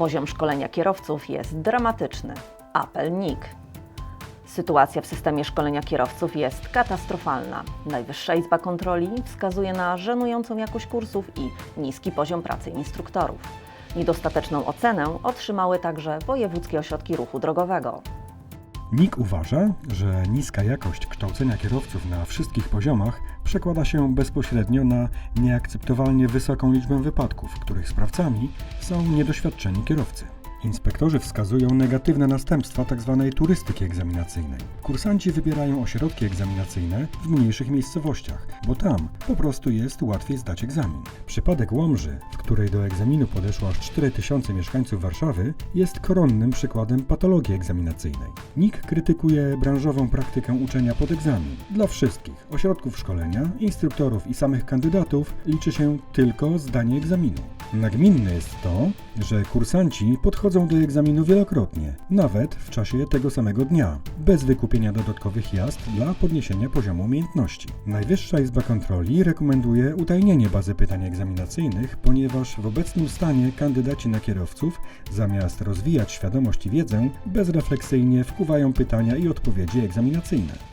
Poziom szkolenia kierowców jest dramatyczny. Apel NIK. Sytuacja w systemie szkolenia kierowców jest katastrofalna. Najwyższa Izba Kontroli wskazuje na żenującą jakość kursów i niski poziom pracy instruktorów. Niedostateczną ocenę otrzymały także wojewódzkie ośrodki ruchu drogowego. NIK uważa, że niska jakość kształcenia kierowców na wszystkich poziomach przekłada się bezpośrednio na nieakceptowalnie wysoką liczbę wypadków, których sprawcami są niedoświadczeni kierowcy. Inspektorzy wskazują negatywne następstwa tzw. turystyki egzaminacyjnej. Kursanci wybierają ośrodki egzaminacyjne w mniejszych miejscowościach, bo tam po prostu jest łatwiej zdać egzamin. Przypadek Łomży, w której do egzaminu podeszło aż 4000 mieszkańców Warszawy, jest koronnym przykładem patologii egzaminacyjnej. NIK krytykuje branżową praktykę uczenia pod egzamin. Dla wszystkich ośrodków szkolenia, instruktorów i samych kandydatów liczy się tylko zdanie egzaminu. Nagminne jest to, że kursanci podchodzą do egzaminu wielokrotnie, nawet w czasie tego samego dnia, bez wykupienia dodatkowych jazd dla podniesienia poziomu umiejętności. Najwyższa Izba Kontroli rekomenduje utajnienie bazy pytań egzaminacyjnych, ponieważ w obecnym stanie kandydaci na kierowców, zamiast rozwijać świadomość i wiedzę, bezrefleksyjnie wkuwają pytania i odpowiedzi egzaminacyjne.